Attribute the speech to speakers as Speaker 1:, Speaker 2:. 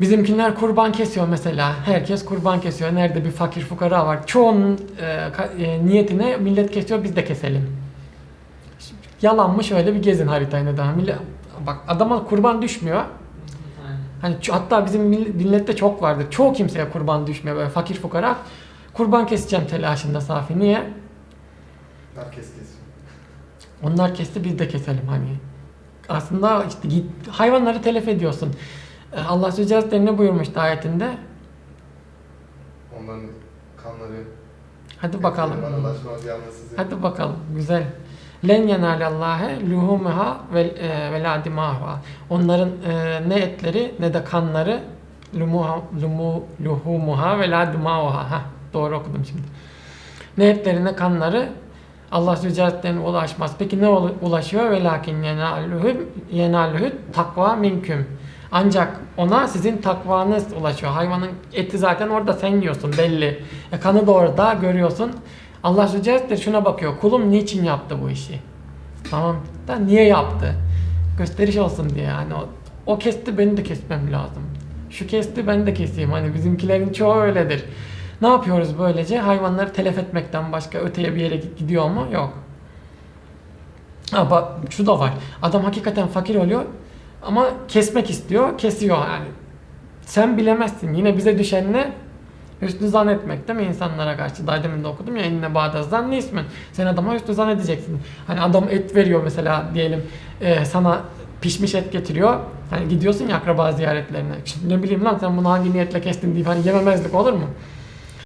Speaker 1: Bizimkiler kurban kesiyor mesela. Herkes kurban kesiyor. Nerede bir fakir fukara var. Çoğunun e, e, niyetine millet kesiyor biz de keselim. Yalanmış öyle bir gezin haritayı neden. Millet, bak adama kurban düşmüyor. Hani hatta bizim mill- millette çok vardır. Çoğu kimseye kurban düşmüyor böyle fakir fukara. Kurban keseceğim telaşında Safi. Niye?
Speaker 2: Herkes kesiyor.
Speaker 1: Onlar kesti biz de keselim hani. Aslında işte git, hayvanları telef ediyorsun. Allah Hazretleri ne buyurmuştu ayetinde?
Speaker 2: Onların kanları
Speaker 1: Hadi bakalım. Hadi bakalım. Güzel. Len yenalallâhe luhumuha ve, e, ve la dimahuha. Onların e, ne etleri ne de kanları lumuha, lumu, luhumuha ve la dimahuha. Heh, doğru okudum şimdi. Ne etleri ne kanları Allah Hazretleri'ne ulaşmaz. Peki ne ulaşıyor? Ve lakin yenaluhu takva minküm. Ancak ona sizin takvanız ulaşıyor. Hayvanın eti zaten orada sen yiyorsun belli. E, kanı da orada görüyorsun. Allah Hazretleri şuna bakıyor. Kulum niçin yaptı bu işi? Tamam da niye yaptı? Gösteriş olsun diye yani o, o kesti beni de kesmem lazım. Şu kesti ben de keseyim. Hani bizimkilerin çoğu öyledir. Ne yapıyoruz böylece? Hayvanları telef etmekten başka öteye bir yere gidiyor mu? Yok. Bak şu da var. Adam hakikaten fakir oluyor ama kesmek istiyor, kesiyor yani. Sen bilemezsin. Yine bize düşen ne? Hüsnü zan etmek değil mi insanlara karşı? Daha demin de okudum ya inne bağda zan ne ismin? Sen adama hüsnü zan edeceksin. Hani adam et veriyor mesela diyelim e, sana pişmiş et getiriyor. Hani gidiyorsun ya akraba ziyaretlerine. Ne bileyim lan sen bunu hangi niyetle kestin deyip hani yememezlik olur mu?